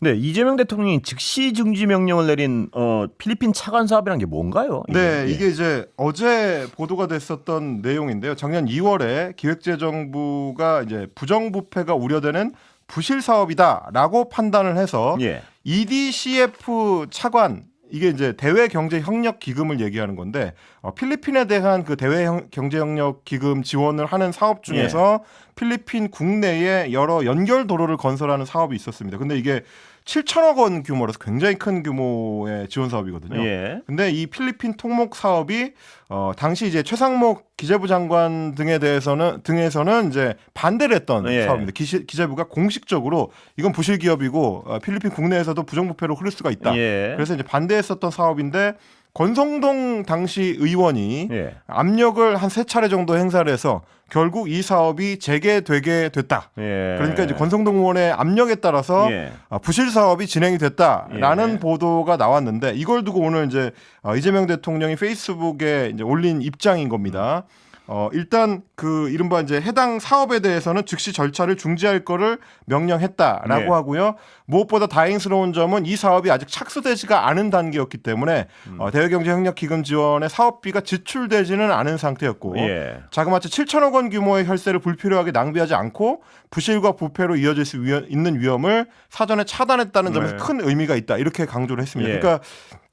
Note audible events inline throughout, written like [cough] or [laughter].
네, 이재명 대통령이 즉시 중지 명령을 내린 어, 필리핀 차관 사업이란 게 뭔가요? 네, 예. 이게 이제 어제 보도가 됐었던 내용인데요. 작년 2월에 기획재정부가 이제 부정부패가 우려되는 부실 사업이다라고 판단을 해서 예. EDCF 차관 이게 이제 대외 경제 협력 기금을 얘기하는 건데 어, 필리핀에 대한 그 대외 형- 경제 협력 기금 지원을 하는 사업 중에서 필리핀 국내에 여러 연결 도로를 건설하는 사업이 있었습니다. 근데 이게 7천억 원 규모라서 굉장히 큰 규모의 지원 사업이거든요. 예. 근데 이 필리핀 통목 사업이 어 당시 이제 최상목 기재부 장관 등에 대해서는 등에서는 이제 반대를 했던 예. 사업입니다. 기시, 기재부가 공식적으로 이건 부실 기업이고 어, 필리핀 국내에서도 부정부패로 흐를 수가 있다. 예. 그래서 이제 반대했었던 사업인데 권성동 당시 의원이 예. 압력을 한 세 차례 정도 행사를 해서 결국 이 사업이 재개되게 됐다. 예. 그러니까 이제 권성동 의원의 압력에 따라서 예. 아, 부실 사업이 진행이 됐다라는 예. 보도가 나왔는데 이걸 두고 오늘 이제 어, 이재명 대통령이 페이스북에 이제 올린 입장인 겁니다. 어, 일단 그 이른바 이제 해당 사업에 대해서는 즉시 절차를 중지할 거를 명령했다라고 예. 하고요. 무엇보다 다행스러운 점은 이 사업이 아직 착수되지가 않은 단계였기 때문에 음. 어, 대외경제협력기금 지원의 사업비가 지출되지는 않은 상태였고 예. 자그마치 7천억 원 규모의 혈세를 불필요하게 낭비하지 않고 부실과 부패로 이어질 수 위험- 있는 위험을 사전에 차단했다는 점에서 네. 큰 의미가 있다 이렇게 강조를 했습니다. 예. 그러니까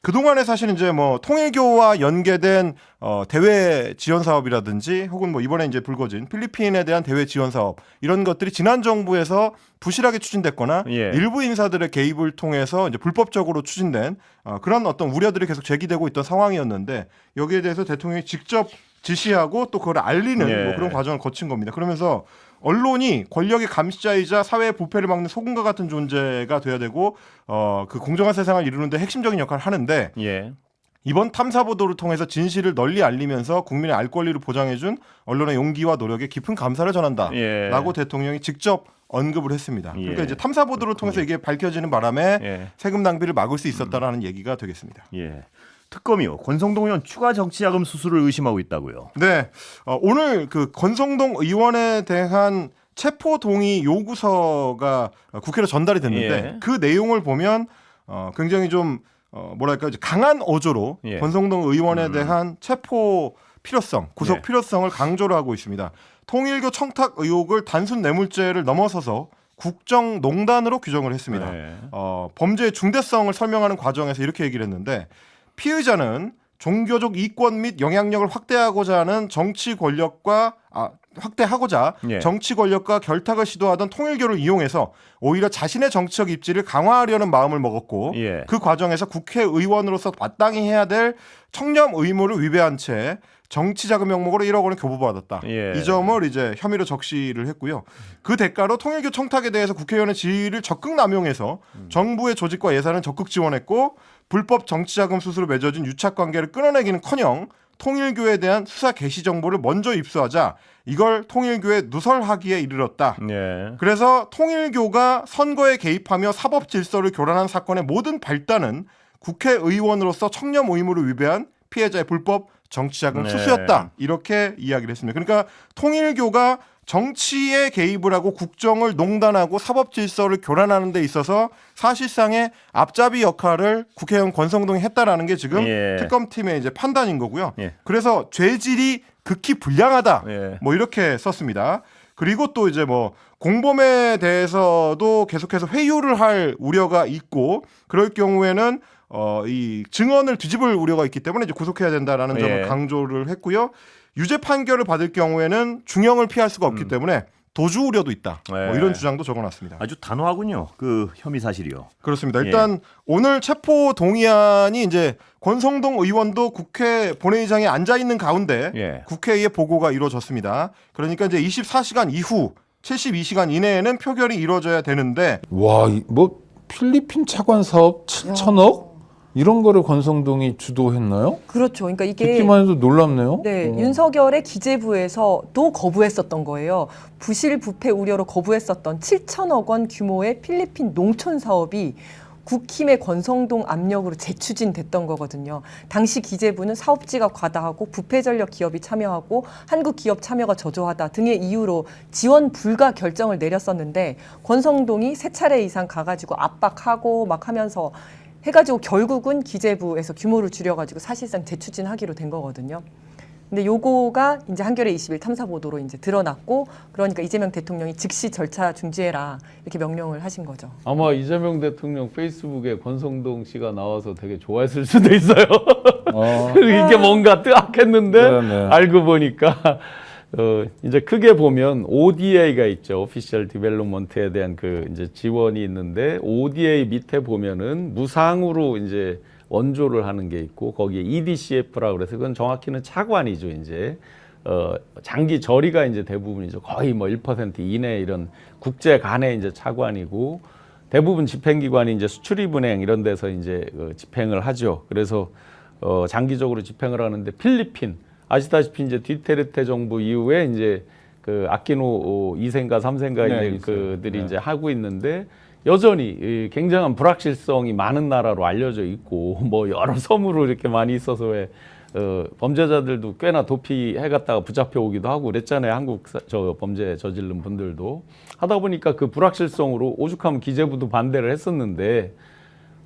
그동안에 사실 이제 뭐 통일교와 연계된 어 대외 지원 사업이라든지 혹은 뭐 이번에 이제 불거진 필리핀에 대한 대외 지원 사업 이런 것들이 지난 정부에서 부실하게 추진됐거나 예. 일부 인사들의 개입을 통해서 이제 불법적으로 추진된 어 그런 어떤 우려들이 계속 제기되고 있던 상황이었는데 여기에 대해서 대통령이 직접 지시하고 또 그걸 알리는 예. 뭐 그런 과정을 거친 겁니다. 그러면서 언론이 권력의 감시자이자 사회의 부패를 막는 소금과 같은 존재가 돼야 되고 어 그 공정한 세상을 이루는데 핵심적인 역할을 하는데 예. 이번 탐사 보도를 통해서 진실을 널리 알리면서 국민의 알 권리를 보장해준 언론의 용기와 노력에 깊은 감사를 전한다라고 예. 대통령이 직접 언급을 했습니다. 그러니까 예. 이제 탐사 보도를 통해서 이게 밝혀지는 바람에 예. 세금 낭비를 막을 수 있었다라는 얘기가 되겠습니다. 예. 특검이요. 권성동 의원 추가 정치자금 수수를 의심하고 있다고요. 네, 어, 오늘 그 권성동 의원에 대한 체포 동의 요구서가 국회로 전달이 됐는데 예. 그 내용을 보면 어, 굉장히 좀 어, 뭐랄까 강한 어조로 예. 권성동 의원에 대한 체포 필요성, 구속 예. 필요성을 강조를 하고 있습니다. 통일교 청탁 의혹을 단순 뇌물죄를 넘어서서 국정농단으로 규정을 했습니다. 네. 어, 범죄의 중대성을 설명하는 과정에서 이렇게 얘기를 했는데 피의자는 종교적 이권 및 영향력을 확대하고자 하는 정치 권력과 아, 확대하고자 예. 정치 권력과 결탁을 시도하던 통일교를 이용해서 오히려 자신의 정치적 입지를 강화하려는 마음을 먹었고 예. 그 과정에서 국회의원으로서 마땅히 해야 될 청렴 의무를 위배한 채 정치 자금 명목으로 1억 원을 교부받았다. 예. 이 점을 이제 혐의로 적시를 했고요. 그 대가로 통일교 청탁에 대해서 국회의원의 지위를 적극 남용해서 음. 정부의 조직과 예산을 적극 지원했고 불법 정치 자금 수수로 맺어진 유착 관계를 끊어내기는커녕 통일교에 대한 수사 개시 정보를 먼저 입수하자 이걸 통일교에 누설하기에 이르렀다. 예. 그래서 통일교가 선거에 개입하며 사법 질서를 교란한 사건의 모든 발단은 국회의원으로서 청렴 의무를 위배한 피해자의 불법 정치자금 네. 수수였다 이렇게 이야기를 했습니다. 그러니까 통일교가 정치에 개입을 하고 국정을 농단하고 사법 질서를 교란하는 데 있어서 사실상의 앞잡이 역할을 국회의원 권성동이 했다라는 게 지금 예. 특검팀의 이제 판단인 거고요. 예. 그래서 죄질이 극히 불량하다. 예. 뭐 이렇게 썼습니다. 그리고 또 이제 뭐 공범에 대해서도 계속해서 회유를 할 우려가 있고 그럴 경우에는 어 이 증언을 뒤집을 우려가 있기 때문에 이제 구속해야 된다라는 점을 예. 강조를 했고요. 유죄 판결을 받을 경우에는 중형을 피할 수가 없기 때문에 도주 우려도 있다. 뭐 음. 예. 이런 주장도 적어놨습니다. 아주 단호하군요. 그 혐의 사실이요. 그렇습니다. 예. 일단 오늘 체포 동의안이 이제 권성동 의원도 국회 본회의장에 앉아 있는 가운데 예. 국회의 보고가 이루어졌습니다. 그러니까 이제 24시간 이후 72시간 이내에는 표결이 이루어져야 되는데 와, 이- 뭐 필리핀 차관 사업 7천억 이런 거를 권성동이 주도했나요? 그렇죠. 그러니까 이게 듣기만 해도 놀랍네요. 네, 어. 윤석열의 기재부에서도 거부했었던 거예요. 부실 부패 우려로 거부했었던 7천억 원 규모의 필리핀 농촌 사업이 국힘의 권성동 압력으로 재추진됐던 거거든요. 당시 기재부는 사업지가 과다하고 부패 전력 기업이 참여하고 한국 기업 참여가 저조하다 등의 이유로 지원 불가 결정을 내렸었는데 권성동이 세 차례 이상 가가지고 압박하고 막 하면서 해가지고 결국은 기재부에서 규모를 줄여가지고 사실상 재추진하기로 된 거거든요. 근데 요거가 이제 한겨레 20일 탐사 보도로 이제 드러났고 그러니까 이재명 대통령이 즉시 절차 중지해라 이렇게 명령을 하신 거죠. 아마 이재명 대통령 페이스북에 권성동 씨가 나와서 되게 좋아했을 수도 있어요. 어. [laughs] 이게 뭔가 뜨악했는데 네, 네. 알고 보니까 어, 이제 크게 보면 ODA가 있죠. 오피셜 디벨롭먼트에 대한 그 이제 지원이 있는데 ODA 밑에 보면은 무상으로 이제 원조를 하는 게 있고 거기에 EDCF라고 그래서 그건 정확히는 차관이죠. 이제 어, 장기 저리가 이제 대부분이죠. 거의 뭐 1% 이내 이런 국제 간의 이제 차관이고 대부분 집행기관이 이제 수출입은행 이런 데서 이제 그 집행을 하죠. 그래서 어, 장기적으로 집행을 하는데 필리핀 아시다시피 이제 뒤테르테 정부 이후에 이제 그 아키노 2세인가 3세인가 네, 이제 있어요. 그들이 네. 이제 하고 있는데 여전히 이 굉장한 불확실성이 많은 나라로 알려져 있고 [laughs] 뭐 여러 섬으로 이렇게 많이 있어서 왜 어, 범죄자들도 꽤나 도피해 갔다가 붙잡혀 오기도 하고 그랬잖아요. 한국 사- 저 범죄 저지른 분들도 하다 보니까 그 불확실성으로 오죽하면 기재부도 반대를 했었는데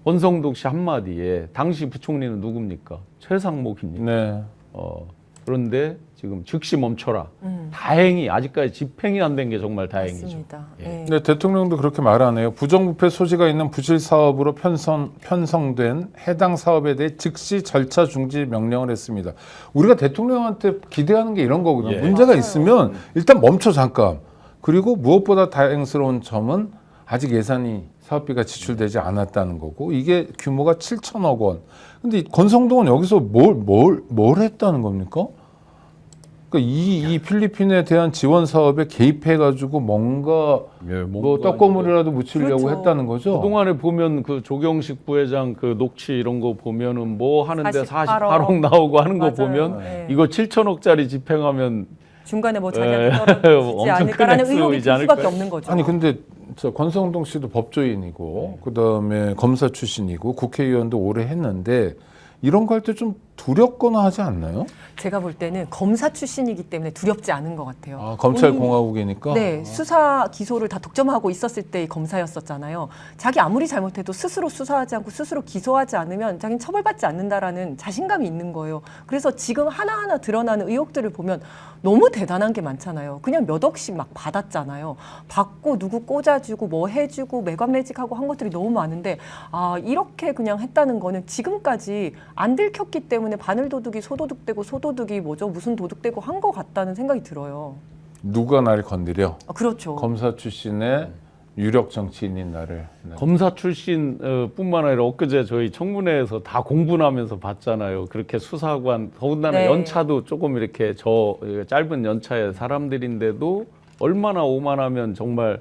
원성독 씨 한마디에 당시 부총리는 누굽니까? 최상목입니다. 네. 어, 그런데 지금 즉시 멈춰라. 음, 다행히 아직까지 집행이 안 된 게 정말 다행이죠. 맞습니다. 예. 예. 근데 대통령도 그렇게 말하네요. 부정부패 소지가 있는 부실 사업으로 편성, 편성된 해당 사업에 대해 즉시 절차 중지 명령을 했습니다. 우리가 대통령한테 기대하는 게 이런 거거든요. 예. 문제가 맞아요. 있으면 일단 멈춰 잠깐. 그리고 무엇보다 다행스러운 점은 아직 예산이 사업비가 지출되지 않았다는 거고 이게 규모가 7천억 원. 근데 이 권성동은 여기서 뭘뭘 뭘 했다는 겁니까? 그러니까 이, 이 필리핀에 대한 지원 사업에 개입해 가지고 뭔가 예, 뭐 떡고물이라도 묻히려고 그렇죠. 했다는 거죠. 그동안에 보면 그 조경식 부회장 그 녹취 이런 거 보면은 뭐 하는데 48억 48억 나오고 하는 거 맞아요. 보면 네. 이거 7천억짜리 집행하면 중간에 뭐 예. 자기한테 [laughs] 떨어지지 엄청 않을까라는 큰 의혹이 들 수밖에? 없는 거죠. 아니 근데 저 권성동 씨도 법조인이고 그다음에 검사 출신이고 국회의원도 오래 했는데 이런 거 할 때 좀 두렵거나 하지 않나요? 제가 볼 때는 검사 출신이기 때문에 두렵지 않은 것 같아요. 아, 검찰 본인이 공화국이니까. 네, 수사 기소를 다 독점하고 있었을 때의 검사였었잖아요. 자기 아무리 잘못해도 스스로 수사하지 않고 스스로 기소하지 않으면 자기는 처벌받지 않는다라는 자신감이 있는 거예요. 그래서 지금 하나하나 드러나는 의혹들을 보면 너무 대단한 게 많잖아요. 그냥 몇 억씩 막 받았잖아요. 받고 누구 꽂아주고 뭐 해주고 매관매직하고 한 것들이 너무 많은데 아 이렇게 그냥 했다는 거는 지금까지 안 들켰기 때문에 바늘 도둑이 소도둑되고 소도둑이 뭐죠 무슨 도둑되고 한 것 같다는 생각이 들어요. 누가 나를 건드려? 아, 그렇죠. 검사 출신의 유력 정치인인 나를. 네. 검사 출신 어, 뿐만 아니라 엊그제 저희 청문회에서 다 공분하면서 봤잖아요. 그렇게 수사관 더군다나 네. 연차도 조금 이렇게 저 어, 짧은 연차의 사람들인데도 얼마나 오만하면 정말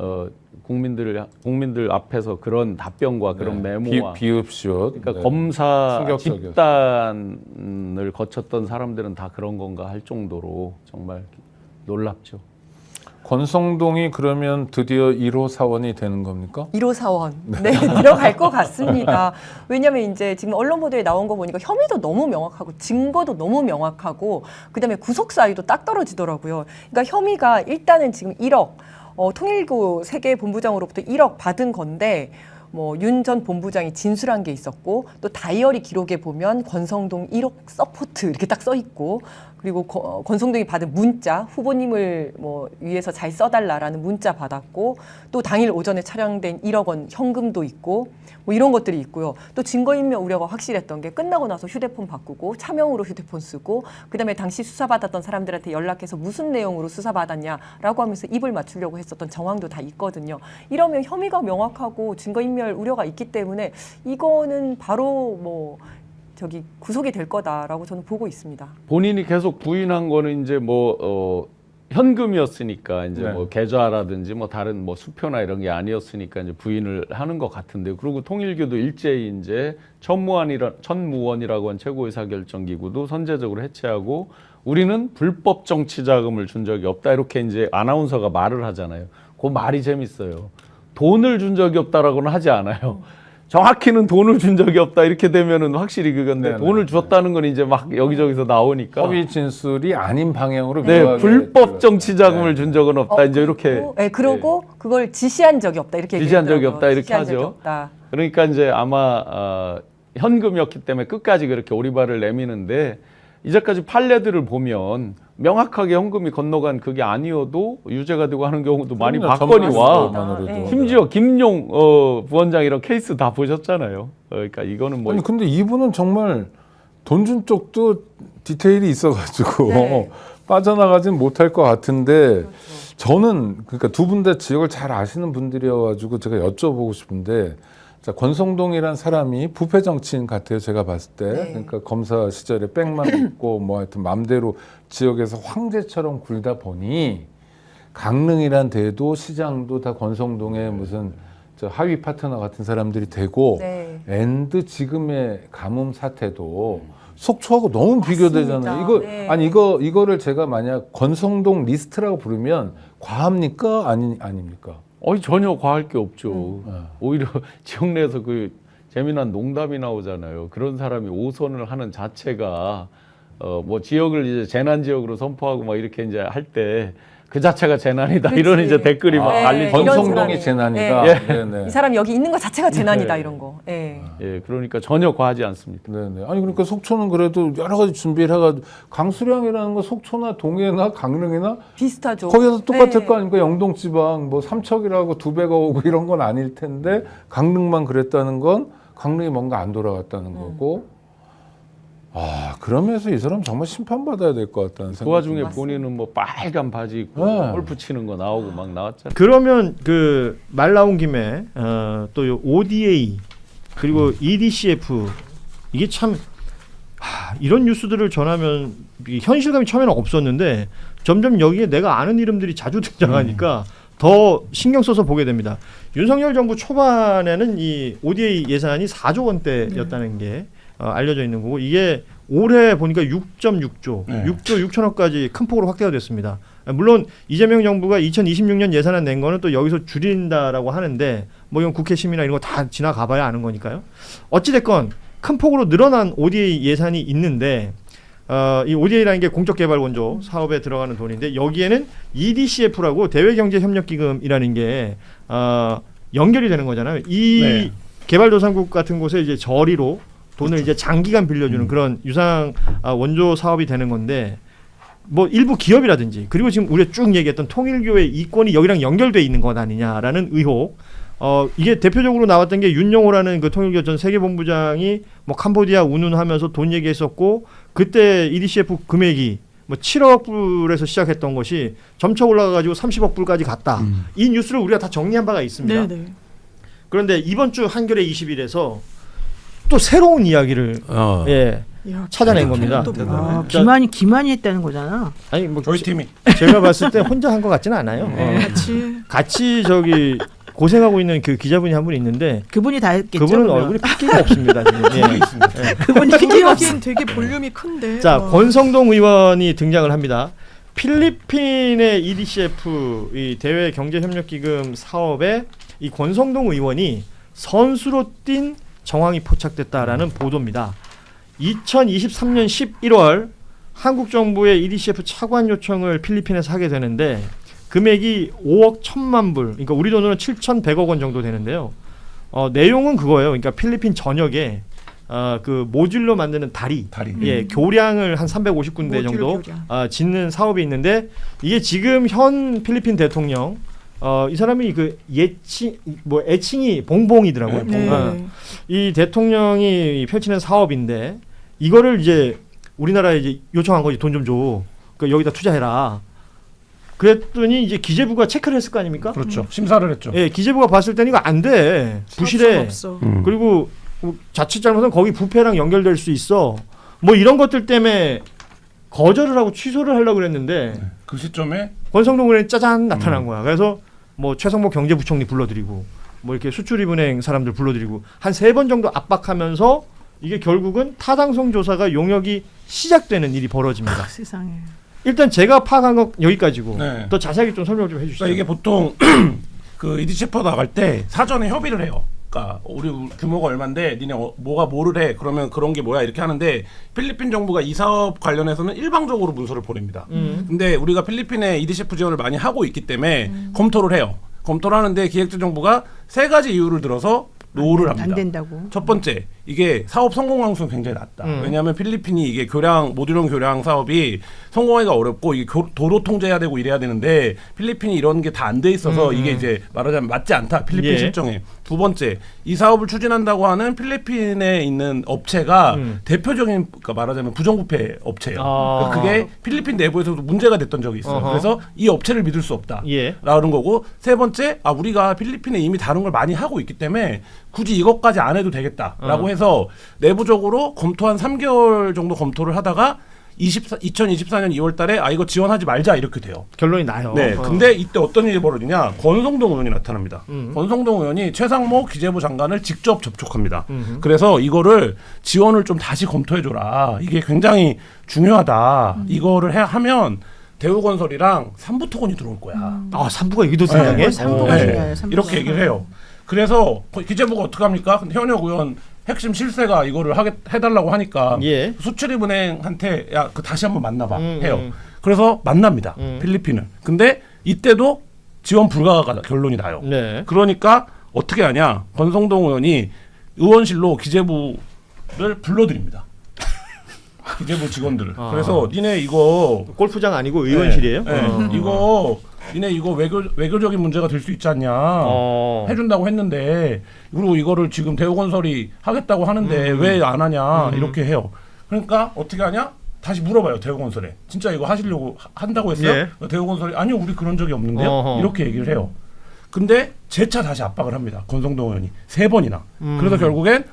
어, 국민들 국민들 앞에서 그런 답변과 그런 네. 메모와 비, 비읍시옷. 그러니까 네. 검사 충격적이었어요. 집단을 거쳤던 사람들은 다 그런 건가 할 정도로 정말 놀랍죠. 권성동이 그러면 드디어 1호 사원이 되는 겁니까? 1호 사원. 네, [laughs] 들어갈 것 같습니다. 왜냐하면 이제 지금 언론 보도에 나온 거 보니까 혐의도 너무 명확하고 증거도 너무 명확하고 그다음에 구속 사유도 딱 떨어지더라고요. 그러니까 혐의가 일단은 지금 1억 어, 통일부 세계 본부장으로부터 1억 받은 건데 뭐윤전 본부장이 진술한 게 있었고 또 다이어리 기록에 보면 권성동 1억 서포트 이렇게 딱 써 있고 그리고 거- 권성동이 받은 문자 후보님을 뭐 위해서 잘 써달라라는 문자 받았고 또 당일 오전에 촬영된 1억 원 현금도 있고 뭐 이런 것들이 있고요. 또 증거인멸 우려가 확실했던 게 끝나고 나서 휴대폰 바꾸고 차명으로 휴대폰 쓰고 그다음에 당시 수사받았던 사람들한테 연락해서 무슨 내용으로 수사받았냐라고 하면서 입을 맞추려고 했었던 정황도 다 있거든요. 이러면 혐의가 명확하고 증거인멸 우려가 있기 때문에 이거는 바로 뭐 저기 구속이 될 거다라고 저는 보고 있습니다. 본인이 계속 부인한 거는 이제 뭐 어, 현금이었으니까 이제 네. 뭐 계좌라든지 뭐 다른 뭐 수표나 이런 게 아니었으니까 이제 부인을 하는 것 같은데 그리고 통일교도 일제히 이제 천무원이라 천무원이라고 한 최고 의사 결정 기구도 선제적으로 해체하고 우리는 불법 정치 자금을 준 적이 없다 이렇게 이제 아나운서가 말을 하잖아요. 그 말이 재밌어요. 돈을 준 적이 없다라고는 하지 않아요. 정확히는 돈을 준 적이 없다 이렇게 되면은 확실히 그건데 네네. 돈을 줬다는 건 이제 막 여기저기서 나오니까 협의 진술이 아닌 방향으로 네 불법 정치 자금을 네. 준 적은 없다 이제 이렇게 어, 네, 그러고 그걸 지시한 적이 없다 이렇게 지시한 적이. 없다 이렇게 지시한 적이 하죠. 없다. 그러니까 이제 아마 어, 현금이었기 때문에 끝까지 그렇게 오리발을 내미는데 이제까지 판례들을 보면 명확하게 현금이 건너간 그게 아니어도 유죄가 되고 하는 경우도 많이 그럼요. 봤거니 와. 전문가만으로도. 네. 심지어 김용 어, 부원장 이런 케이스 다 보셨잖아요. 어, 그러니까 이거는 뭐 아니 근데 이분은 정말 돈 준 쪽도 디테일이 있어가지고 네. [laughs] 빠져나가진 못할 것 같은데 저는 그러니까 두 분 다 지역을 잘 아시는 분들이어가지고 제가 여쭤보고 싶은데 자, 권성동이란 사람이 부패 정치인 같아요 제가 봤을 때 네. 그러니까 검사 시절에 백만 [coughs] 있고 뭐 하여튼 맘대로 지역에서 황제처럼 굴다 보니 강릉이란 데도 시장도 다 권성동의 무슨 저 하위 파트너 같은 사람들이 되고 네. 앤드 지금의 가뭄 사태도 속초하고 너무 비교되잖아요. 이거 네. 아니 이거 이거를 제가 만약 권성동 리스트라고 부르면 과합니까 아니 아닙니까? 어이 전혀 과할 게 없죠. 음. 오히려 [laughs] 지역 내에서 그 재미난 농담이 나오잖아요. 그런 사람이 오선을 하는 자체가 어 뭐 지역을 이제 재난 지역으로 선포하고 막 이렇게 이제 할 때 그 자체가 재난이다 그치. 이런 이제 댓글이 막 네, 알리죠. 이런 권성동이 사람이. 재난이다. 네. 네. 네. 이 사람 여기 있는 것 자체가 재난이다 네. 이런 거. 예. 예, 그러니까 전혀 과하지 않습니다. 네네. 아니 그러니까 속초는 그래도 여러 가지 준비를 해가지고 강수량이라는 거 속초나 동해나 강릉이나 비슷하죠. 거기서 똑같을 네. 거 아닙니까? 영동지방 뭐 삼척이라고 두 배가 오고 이런 건 아닐 텐데 강릉만 그랬다는 건 강릉이 뭔가 안 돌아갔다는 거고. 아 그러면서 이 사람 정말 심판받아야 될 것 같다는 생각. 그 와중에 맞습니다. 본인은 뭐 빨간 바지 입고 네. 골프 치는 거 나오고 막 나왔잖아요. 그러면 그 말 나온 김에 어, 또요 ODA 그리고 EDCF 이게 참 하, 이런 뉴스들을 전하면 이 현실감이 처음에는 없었는데 점점 여기에 내가 아는 이름들이 자주 [laughs] 등장하니까 더 신경 써서 보게 됩니다. 윤석열 정부 초반에는 이 ODA 예산이 4조 원대였다는 게 어, 알려져 있는 거고 이게 올해 보니까 6.6조, 네. 6조 6천억까지 큰 폭으로 확대가 됐습니다. 물론 이재명 정부가 2026년 예산안 낸 거는 또 여기서 줄인다라고 하는데 뭐 이건 국회 심의나 이런 거 다 지나가봐야 아는 거니까요. 어찌 됐건 큰 폭으로 늘어난 ODA 예산이 있는데 어, 이 ODA라는 게 공적개발 원조 사업에 들어가는 돈인데 여기에는 EDCF라고 대외경제협력기금이라는 게 어, 연결이 되는 거잖아요. 이 네. 개발도상국 같은 곳에 이제 저리로 돈을 이제 장기간 빌려주는 그런 유상 아, 원조 사업이 되는 건데 뭐 일부 기업이라든지 그리고 지금 우리가 쭉 얘기했던 통일교의 이권이 여기랑 연결돼 있는 것 아니냐라는 의혹. 어 이게 대표적으로 나왔던 게 윤영호라는 그 통일교 전 세계본부장이 뭐 캄보디아 운운하면서 돈 얘기했었고 그때 EDCF 금액이 뭐 7억 불에서 시작했던 것이 점차 올라가가지고 30억 불까지 갔다. 이 뉴스를 우리가 다 정리한 바가 있습니다. 네네. 그런데 이번 주 한겨레 20일에서 또 새로운 이야기를 어. 예 야, 찾아낸 겁니다. 아, 기만이 기만이 했다는 거잖아. 아니 뭐 저희 팀이 제가 봤을 때 혼자 한 것 같지는 않아요. 어. 같이 같이 저기 고생하고 있는 그 기자분이 한 분 있는데 그분이 다 했겠죠. 그분은 그러면. 얼굴이 핏기가 없습니다. 지금. [laughs] 예. 그분이 핏기가 없어. 보기엔 되게 볼륨이 큰데. 자 와. 권성동 의원이 등장을 합니다. 필리핀의 EDCF 이 대외 경제 협력 기금 사업에 이 권성동 의원이 선수로 뛴 정황이 포착됐다라는 보도입니다. 2023년 11월 한국 정부의 EDCF 차관 요청을 필리핀에서 하게 되는데 금액이 5억 1천만 불, 그러니까 우리 돈으로 7,100억 원 정도 되는데요. 어, 내용은 그거예요. 그러니까 필리핀 전역에 어, 그 모듈로 만드는 다리, 다리. 예, 교량을 한 350군데 모듈 정도 교량. 아, 짓는 사업이 있는데 이게 지금 현 필리핀 대통령 어, 이 사람이 그 예칭 뭐 애칭이 봉봉이더라고요. 네, 네. 어, 이 대통령이 펼치는 사업인데 이거를 이제 우리나라에 이제 요청한 거지 돈 좀 줘. 그 여기다 투자해라. 그랬더니 이제 기재부가 체크를 했을 거 아닙니까? 그렇죠. 심사를 했죠. 예, 기재부가 봤을 때는 이거 안 돼. 부실해. 없어, 없어. 그리고 뭐 자칫 잘못하면 거기 부패랑 연결될 수 있어. 뭐 이런 것들 때문에 거절을 하고 취소를 하려고 그랬는데 그 시점에 권성동 의원이 짜잔 나타난 거야. 그래서 뭐 최성모 경제부총리 불러들이고 뭐 이렇게 수출입은행 사람들 불러들이고 한 세 번 정도 압박하면서 이게 결국은 타당성 조사가 용역이 시작되는 일이 벌어집니다. 세상에. 일단 제가 파악한 건 여기까지고 네. 더 자세하게 좀 설명 좀 해주시죠. 그러니까 이게 보통 [clears throat] 그 EDCF 나갈 때 사전에 협의를 해요. 그러니까 우리 규모가 얼마인데 니네 어, 뭐가 뭐를 해 그러면 그런 게 뭐야 이렇게 하는데 필리핀 정부가 이 사업 관련해서는 일방적으로 문서를 보냅니다. 근데 우리가 필리핀에 EDCF 지원을 많이 하고 있기 때문에 검토를 해요. 검토를 하는데 기획재정부가 세 가지 이유를 들어서 노를 합니다. 안 된다고. 첫 번째 이게 사업 성공 가능성이 굉장히 낮다. 음. 왜냐하면 필리핀이 이게 교량 모듈형 교량 사업이 성공하기가 어렵고 이게 교- 도로 통제해야 되고 이래야 되는데 필리핀이 이런 게 다 안 돼 있어서 이게 이제 말하자면 맞지 않다. 필리핀 음. 예. 실정에 두 번째 이 사업을 추진한다고 하는 필리핀에 있는 업체가 음. 대표적인 그러니까 말하자면 부정부패 업체예요. 아. 그러니까 그게 필리핀 내부에서도 문제가 됐던 적이 있어요. 어허. 그래서 이 업체를 믿을 수 없다. 예. 라는 거고 세 번째 아 우리가 필리핀에 이미 다른 걸 많이 하고 있기 때문에 굳이 이것까지 안 해도 되겠다라고 어. 해서 내부적으로 검토 한 3개월 정도 검토를 하다가 24, 2024년 2월 달에 아 이거 지원하지 말자 이렇게 돼요. 결론이 나요. 네. 어. 근데 이때 어떤 일이 벌어지냐? 권성동 의원이 나타납니다. 음. 권성동 의원이 최상목 기재부 장관을 직접 접촉합니다. 음흠. 그래서 이거를 지원을 좀 다시 검토해 줘라. 이게 굉장히 중요하다. 음. 이거를 해 하면 대우건설이랑 삼부토건이 들어올 거야. 아 삼부가 여기도 등장해? 네, 삼부가 어. 중요해요. 삼부가. 이렇게 얘기를 해요. 그래서 기재부가 어떻게 합니까? 근데 현역 의원 핵심 실세가 이거를 하게 해달라고 하니까 예. 수출입은행한테 야 그 다시 한번 만나봐 음, 해요. 음. 그래서 만납니다. 음. 필리핀을. 근데 이때도 지원 불가가 결론이 나요. 네. 그러니까 어떻게 하냐? 권성동 의원이 의원실로 기재부를 불러드립니다. [laughs] 기재부 직원들을. 아. 그래서 니네 이거 골프장 아니고 의원실이에요? 네, 네. 어. 이거 니네 이거 외교 외교적인 문제가 될 수 있지 않냐? 어. 해준다고 했는데 그리고 이거를 지금 대우건설이 하겠다고 하는데 음. 왜안 하냐 음. 이렇게 해요. 그러니까 어떻게 하냐? 다시 물어봐요 대우건설에 진짜 이거 하시려고 하- 한다고 했어요? 대우건설이 아니요 우리 그런 적이 없는데요 예. 어허. 이렇게 얘기를 해요. 근데 재차 다시 압박을 합니다 권성동 의원이 세 번이나. 음. 그래서 결국엔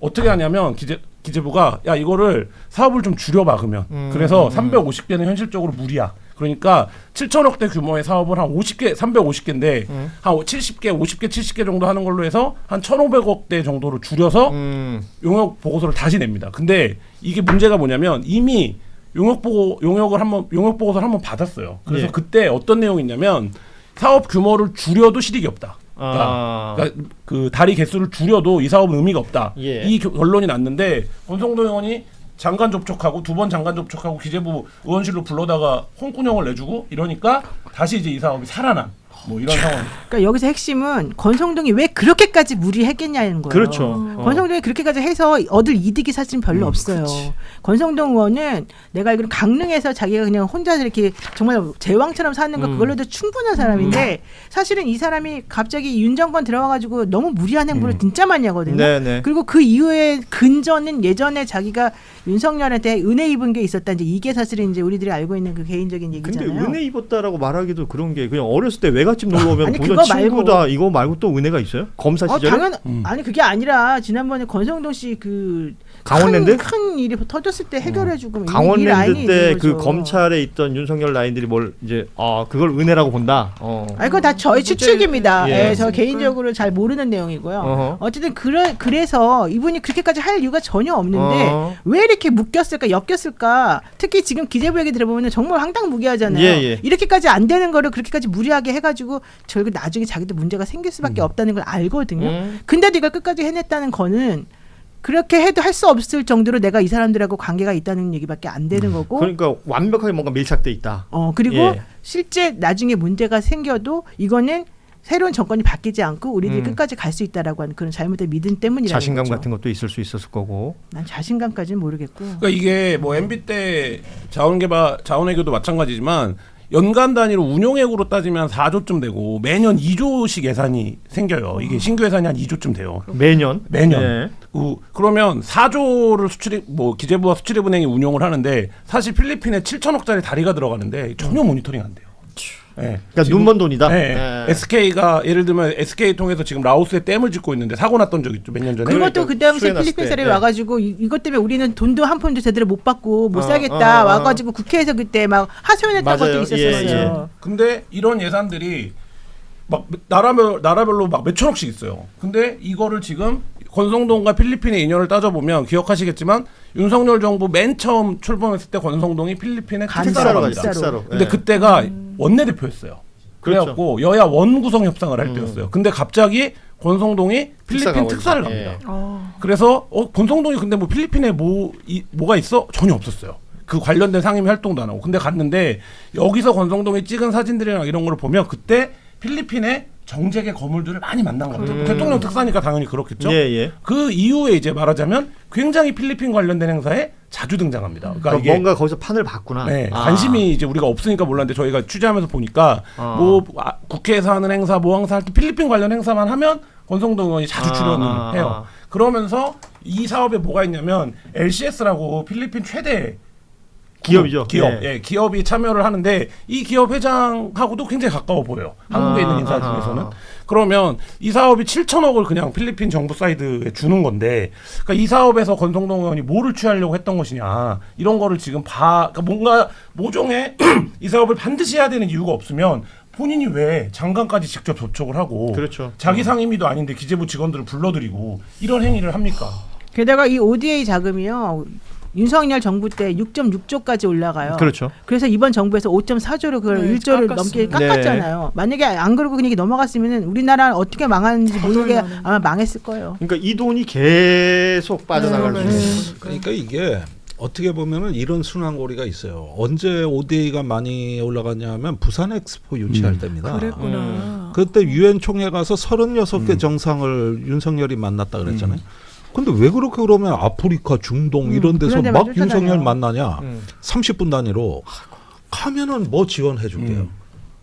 어떻게 하냐면 기재 기재부가 야 이거를 사업을 좀 줄여봐 그러면 음. 그래서 음. 350개는 현실적으로 무리야. 그러니까 7천억대 규모의 사업을 한 50개, 350개인데 음. 한 70개, 50개, 70개 정도 하는 걸로 해서 한 1,500억대 정도로 줄여서 음. 용역 보고서를 다시 냅니다. 근데 이게 문제가 뭐냐면 이미 용역 보고 용역을 한번 용역 보고서를 한번 받았어요. 그래서 예. 그때 어떤 내용이 있냐면 사업 규모를 줄여도 실익이 없다. 아. 그러니까 그 다리 개수를 줄여도 이 사업은 의미가 없다. 예. 이 겨- 결론이 났는데 권성도 의원이 장관 접촉하고 두 번 장관 접촉하고 기재부 의원실로 불러다가 홍군형을 내주고 이러니까 다시 이제 이 사업이 살아난 뭐 이런 상황. 그러니까 여기서 핵심은 권성동이 왜 그렇게까지 무리했겠냐는 거예요. 그렇죠. 어. 권성동이 그렇게까지 해서 얻을 이득이 사실은 별로 음, 없어요. 그치. 권성동 의원은 내가 알기로 강릉에서 자기가 그냥 혼자 이렇게 정말 제왕처럼 사는 거 음. 그걸로도 충분한 사람인데 사실은 이 사람이 갑자기 윤 정권 들어와가지고 너무 무리한 행보를 음. 진짜 많이 하거든요. 네네. 그리고 그 이후에 근전은 예전에 자기가 윤석열한테 은혜 입은 게 있었다. 이제 이게 사실은 이제 우리들이 알고 있는 그 개인적인 근데 얘기잖아요. 은혜 입었다라고 말하기도 그런 게 그냥 어렸을 때 외 갓집 놀러 오면 아니, 그거 친구다 말고. 이거 말고 또 은혜가 있어요? 검사 어, 시절에 당연 음. 아니 그게 아니라 지난번에 권성동 씨그 강원랜드? 큰, 큰 일이 터졌을 때 해결해주고 이 강원랜드 때 있는 그. 검찰에 있던 윤석열 라인들이 뭘 이제 아 그걸 은혜라고 본다. 어. 아니 그거 다 저의 추측입니다. 예. 예, 저 개인적으로 잘 모르는 내용이고요. 어허. 어쨌든 그래 그래서 이분이 그렇게까지 할 이유가 전혀 없는데 어. 왜 이렇게 묶였을까 엮였을까? 특히 지금 기재부 얘기 들어보면 정말 황당무계하잖아요. 예, 예. 이렇게까지 안 되는 거를 그렇게까지 무리하게 해가지고 결국 나중에 자기도 문제가 생길 수밖에 없다는 걸 알거든요. 음. 근데도 이걸 끝까지 해냈다는 거는 그렇게 해도 할 수 없을 정도로 내가 이 사람들하고 관계가 있다는 얘기밖에 안 되는 거고. 그러니까 완벽하게 뭔가 밀착돼 있다. 어 그리고 예. 실제 나중에 문제가 생겨도 이거는 새로운 정권이 바뀌지 않고 우리들이 음. 끝까지 갈 수 있다라고 하는 그런 잘못된 믿음 때문이라는 자신감 거죠. 같은 것도 있을 수 있었을 거고. 난 자신감까지는 모르겠고. 그러니까 이게 뭐 MB 때 자원개발 자원외교도 마찬가지지만 연간 단위로 운용액으로 따지면 4조쯤 되고 매년 2조씩 예산이 생겨요. 이게 신규 예산이 한 2조쯤 돼요. 매년. 매년. 네. 그, 그러면 4조를 수출입 뭐 기재부와 수출입은행이 운용을 하는데 사실 필리핀에 7천억짜리 다리가 들어가는데 전혀 모니터링 안 돼요. 네. 그러니까 눈먼 돈이다. 네. 네. SK가 예를 들면 SK 통해서 지금 라오스에 댐을 짓고 있는데 사고 났던 적 있죠 몇 년 전에. 그것도 그러니까 그 당시에 수해났을 필리핀 때, 사람이 네. 와가지고 이, 이것 때문에 우리는 돈도 한 푼도 제대로 못 받고 못 어, 살겠다 어, 어. 와가지고 국회에서 그때 막 하소연했던 맞아요. 것도 있었어요. 예, 예. 근데 이런 예산들이 막 나라별 나라별로 막 몇천 억씩 있어요. 근데 이거를 지금 권성동과 필리핀의 인연을 따져보면 기억하시겠지만 윤석열 정부 맨 처음 출범했을 때 권성동이 필리핀에 간사로 갑니다. 근데 예. 그때가 원내대표였어요. 그렇죠. 그래갖고 여야 원구성 협상을 할 음. 때였어요. 근데 갑자기 권성동이 특사 필리핀. 특사를 예. 갑니다. 그래서 어, 권성동이 근데 뭐 필리핀에 뭐 이, 뭐가 있어? 전혀 없었어요. 그 관련된 상임위 활동도 안 하고. 근데 갔는데 여기서 권성동이 찍은 사진들이랑 이런 거를 보면 그때 필리핀의 정재계 거물들을 많이 만난 것 같아요. 대통령 특사니까 당연히 그렇겠죠. 예, 예. 그 이후에 이제 말하자면 굉장히 필리핀 관련된 행사에 자주 등장합니다. 그러니까 그럼 이게 뭔가 거기서 판을 봤구나. 네, 아. 관심이 이제 우리가 없으니까 몰랐는데 저희가 취재하면서 보니까 아. 뭐 아, 국회에서 하는 행사, 뭐 행사 할 때 필리핀 관련 행사만 하면 권성동 의원이 자주 아, 출연을 아, 해요. 아. 그러면서 이 사업에 뭐가 있냐면 LCS라고 필리핀 최대 기업이죠. 기업, 예. 예. 기업이 참여를 하는데 이 기업 회장하고도 굉장히 가까워 보여요. 한국에 아, 있는 인사 아하. 중에서는. 그러면 이 사업이 7천억을 그냥 필리핀 정부 사이드에 주는 건데, 그러니까 이 사업에서 권성동 의원이 뭐를 취하려고 했던 것이냐 이런 거를 지금 봐, 그러니까 뭔가 모종의 [clears throat] 이 사업을 반드시 해야 되는 이유가 없으면 본인이 왜 장관까지 직접 접촉을 하고 그렇죠. 자기 상임위도 아닌데 기재부 직원들을 불러들이고 이런 행위를 합니까? 게다가 이 ODA 자금이요. 윤석열 정부 때 6.6조까지 올라가요. 그렇죠. 그래서 이번 정부에서 5.4조로 그걸 네, 1조를 깎았어요. 넘게 깎았잖아요. 만약에 안 그러고 그냥 넘어갔으면 우리나라는 어떻게 망하는지 모르게. 아마 망했을 거예요. 그러니까 이 돈이 계속 빠져나갈 네, 수 네. 있는. 그러니까 이게 어떻게 보면은 이런 순환고리가 있어요. 언제 ODA가 많이 올라갔냐면 부산 엑스포 유치할 때입니다. 그랬구나. 그때 유엔 총회 가서 36개 정상을 윤석열이 만났다 그랬잖아요. 근데 왜 그렇게 그러면 아프리카, 중동 이런 데서 그런 데만 막 쫓아다녀요. 윤석열 만나냐? 음. 30분 단위로 가면은 뭐 지원해 줄게요.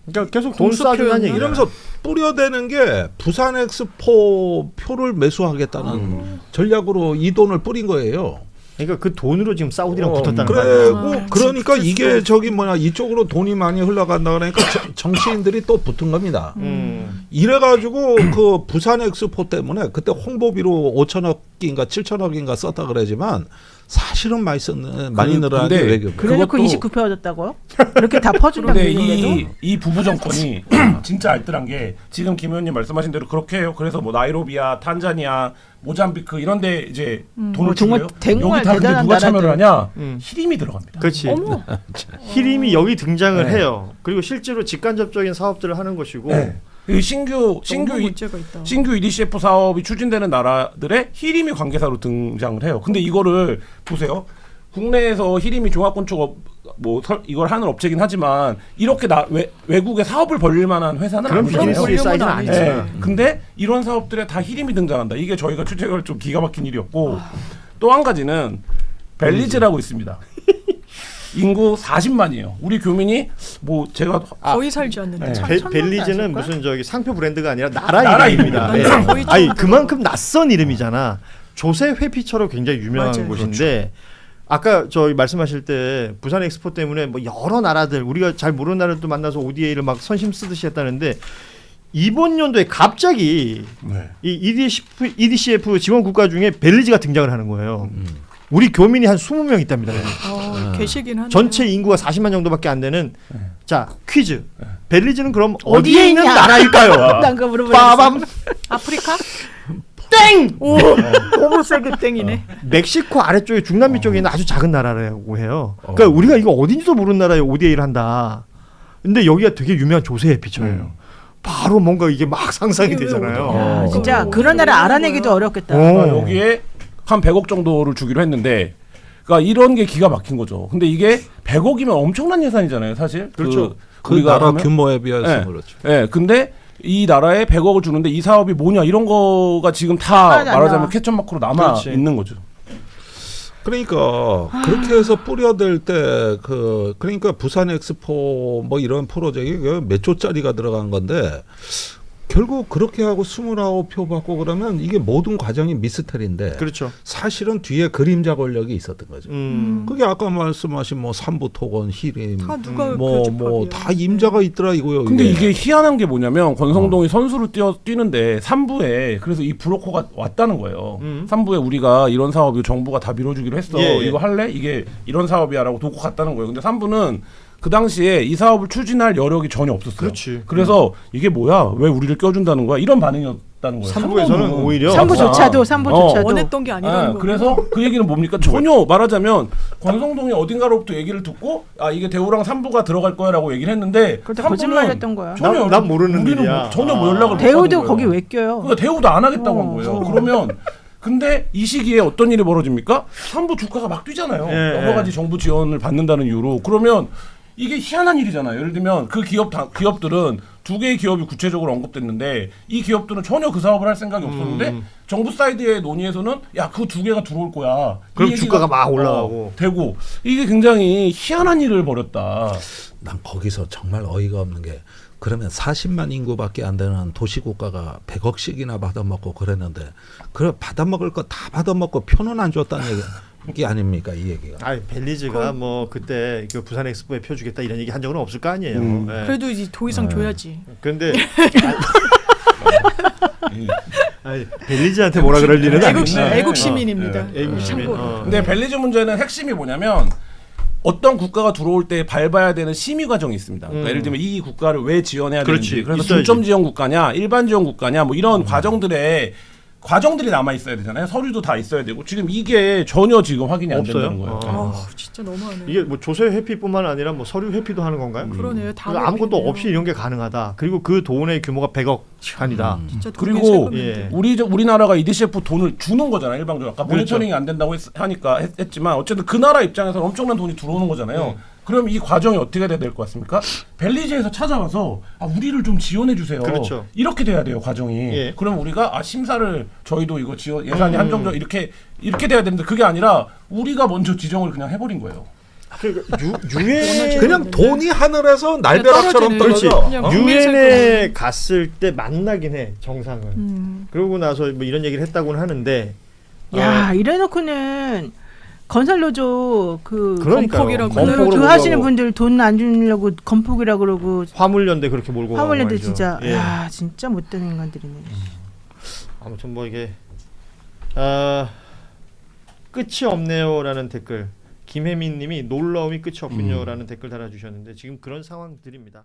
그러니까 계속 돈 표현이야. 얘기. 이러면서 뿌려대는 게 부산 엑스포 표를 매수하겠다는 전략으로 이 돈을 뿌린 거예요. 그러니까 그 돈으로 지금 사우디랑 어, 붙었다는 거예요. 그리고 아, 그러니까 진짜 이게 저기 뭐냐 이쪽으로 돈이 많이 흘러간다 그러니까 [laughs] 저- 정치인들이 또 붙은 겁니다. 음. 이래가지고 그 부산 엑스포 때문에 그때 홍보비로 5천억인가 7천억인가 썼다 그러지만 사실은 많이 썼는 많이 그- 늘어난 게 근데 외교비. 그래놓고 그것도- 29표 얻었다고요? 이렇게 다 퍼준다고 [laughs] 근데 얘기해도 이, 이 부부 정권이 [clears throat] 진짜 알뜰한 게 지금 김 의원님 말씀하신 대로 그렇게 해요. 그래서 뭐 나이로비아, 탄자니아, 모잠비크 이런 데 이제 돈을 정말 주고요. 정말 여기 다 근데 대단한 누가 참여를. 하냐? 음. 히림이 들어갑니다. 그렇지. 어머. [laughs] 히림이 여기 등장을 네. 해요. 그리고 실제로 직간접적인 사업들을 하는 것이고. 네. 이 신규 신규 이-. 신규 EDCF 사업이 추진되는 나라들의 히림이 관계사로 등장을 해요. 근데 이거를 보세요. 국내에서 히림이 종합 건축업 뭐 설- 이걸 하는 업체긴 하지만 이렇게 나, 외, 외국에 사업을 벌릴 만한 회사는 그런. 비즈니스 사이즈는 아니지. 아니지만. 네. 근데 이런 사업들에 다 히림이 등장한다. 이게 저희가 취재가 좀 기가 막힌 일이었고 또 한 가지는 벨리즈라고 있습니다. [laughs] 인구 40만이에요. 우리 교민이 뭐 제가 거의 살지 않는데. 네. 천- 벨- 벨리즈는? 무슨 저기 상표 브랜드가 아니라 나라, 나라 이름입니다. 이름이다. 예. 거의 아니 좀 그만큼 낯선 이름이잖아. 조세 회피처로 굉장히 유명한 맞아요. 곳인데 아까 저희 말씀하실 때 부산 엑스포 때문에 뭐 여러 나라들 우리가 잘 모르는 나라들도 만나서 ODA를 막 선심 쓰듯이 했다는데 이번 연도에 갑자기 네. 이 EDCF, EDCF 지원 국가 중에 벨리즈가 등장을 하는 거예요. 우리 교민이 한 20명 있답니다. 어, 계시긴 하네. 전체 인구가 40만 정도밖에 안 되는 자 퀴즈 벨리즈는 그럼 어디에, 어디에 있는 있냐? 나라일까요? [laughs] 난 그거 물어보려고 빠밤 아프리카? [laughs] 땡 오, 너무 세게 땡이네. 멕시코 아래쪽에 중남미 쪽에 있는 아주 작은 나라라고 해요. 그러니까 우리가 이거 어딘지도 모르는 나라에 ODA를 한다. 근데 여기가 되게 유명한 조세 해피처예요. 바로 뭔가 이게 막 상상이 이게 왜 되잖아요. 아, 어. 진짜 어, 그런 나라 알아내기도 어렵겠다. 어. 그러니까 여기에 한 100억 정도를 주기로 했는데 그러니까 이런 게 기가 막힌 거죠. 근데 이게 100억이면 엄청난 예산이잖아요, 사실. 그렇죠. 그 우리가 나라 하면- 규모에 비해서 네. 그렇죠. 예, 근데 이 나라에 100억을 주는데 이 사업이 뭐냐 이런 거가 지금 다 말하자면. 캐쳐 마크로 남아 그렇지. 있는 거죠. 그러니까 그렇게 해서 뿌려댈 때 그 그러니까 부산 엑스포 뭐 이런 프로젝트가 그몇 조짜리가 들어간 건데 결국 그렇게 하고 29표 받고 그러면 이게 모든 과정이 미스터리인데 그렇죠. 사실은 뒤에 그림자 권력이 있었던 거죠. 음. 그게 아까 말씀하신 뭐 삼부토건 히림 다 누가 뭐그뭐 집합이야. 다 임자가 있더라 이거요. 근데 이게 희한한 게 뭐냐면 권성동이 선수로 뛰어 뛰는데 3부에 그래서 이 브로커가 왔다는 거예요. 음. 3부에 우리가 이런 사업이 정부가 다 밀어주기로 했어. 예, 예. 이거 할래? 이게 이런 사업이야라고 도고 갔다는 거예요. 근데 3부는 그 당시에 이 사업을 추진할 여력이 전혀 없었어요. 그렇지. 그래서 이게 뭐야? 왜 우리를 껴준다는 거야? 이런 반응이었다는 거예요. 삼부에서는 삼부는. 오히려 삼부조차도 아. 삼부조차도 원했던 게 아니라는 아, 거. 그래서 그 얘기는 뭡니까? 전혀 말하자면 권성동이 어딘가로부터 얘기를 듣고 아 이게 대우랑 삼부가 들어갈 거야라고 얘기를 했는데 그것도 삼부는 거짓말했던 거야. 전혀 난- 난 모르는 우리는 일이야. 뭐- 전혀 뭐 아. 연락을 못 대우도 거예요. 거기 왜 껴요? 그러니까 대우도 안 하겠다고 어, 한 거예요. 어. 그러면 근데 이 시기에 어떤 일이 벌어집니까? 삼부 주가가 막 뛰잖아요. 예, 여러 예. 가지 정부 지원을 받는다는 이유로 그러면 이게 희한한 일이잖아요. 예를 들면 그 기업 다, 기업들은 두 개의 기업이 구체적으로 언급됐는데 이 기업들은 전혀 그 사업을 할 생각이 없었는데 음. 정부 사이드의 논의에서는 야 그 두 개가 들어올 거야. 이 그럼 주가가 막 올라가고. 어, 되고 이게 굉장히 희한한 일을 벌였다. 난 거기서 정말 어이가 없는 게 그러면 40만 인구밖에 안 되는 도시국가가 100억씩이나 받아먹고 그랬는데 그 받아먹을 거 다 받아먹고 표는 안 줬다는 얘기 게 아닙니까 이 얘기가. 아, 벨리즈가 뭐 그때 그 부산 엑스포에 펴주겠다 이런 얘기 한 적은 없을 거 아니에요. 음. 예. 그래도 이제 더 이상 줘야지. 근데 [laughs] 아니, 벨리즈한테 뭐라 그럴 일은 애국, 아닌데. 네. 애국 시민입니다. 예, 애국 시민. 참고로. 어. 근데 벨리즈 문제는 핵심이 뭐냐면 어떤 국가가 들어올 때 밟아야 되는 심의 과정이 있습니다. 그러니까 음. 예를 들면 이 국가를 왜 지원해야 그렇지, 되는지, 그래서 있어야지. 중점 지원 국가냐, 일반 지원 국가냐, 뭐 이런 과정들에 과정들이 남아 있어야 되잖아요. 서류도 다 있어야 되고 지금 이게 전혀 지금 확인이 안 없어요? 된다는 거예요. 어. 아, 진짜 너무하네. 이게 뭐 조세 회피뿐만 아니라 뭐 서류 회피도 하는 건가요? 그러네요. 다 아무것도 회피네요. 없이 이런 게 가능하다. 그리고 그 돈의 규모가 100억 시간이다. 진짜 두 그리고 세금인데. 예. 우리 저- 우리나라가 EDCF 돈을 주는 거잖아요. 일방적으로 아까 그렇죠. 모니터링이 안 된다고 했, 하니까 했, 지만 어쨌든 그 나라 입장에서는 엄청난 돈이 들어오는 거잖아요. 그럼 이 과정이 어떻게 돼야 될 것 같습니까? 벨리즈에서 찾아와서 아, 우리를 좀 지원해 주세요. 그렇죠. 이렇게 돼야 돼요 과정이. 예. 그럼 우리가 아, 심사를 저희도 이거 지원 예산이 음. 한정적 이렇게 이렇게 돼야 되는데 그게 아니라 우리가 먼저 지정을 그냥 해버린 거예요. 그러니까 유, [laughs] 유엔 그냥 돈이 하늘에서 날벼락처럼. 떨어져. 그냥 어? 유엔에 갔을 때 만나긴 해 정상을. 음. 그러고 나서 뭐 이런 얘기를 했다고는 하는데 야 이래놓고는 건설로조 그 그러니까요. 건폭이라고. 건폭으로 건설로조 몰고 하시는 가고. 분들 돈 안 주려고 건폭이라 그러고 화물연대 그렇게 몰고 가고 화물랜드 말이죠. 진짜 예. 야 진짜 못된 인간들이네. 아무튼 뭐 이게 아 끝이 없네요라는 댓글 김혜민님이 놀라움이 끝이 없군요라는 댓글 달아주셨는데 지금 그런 상황들입니다.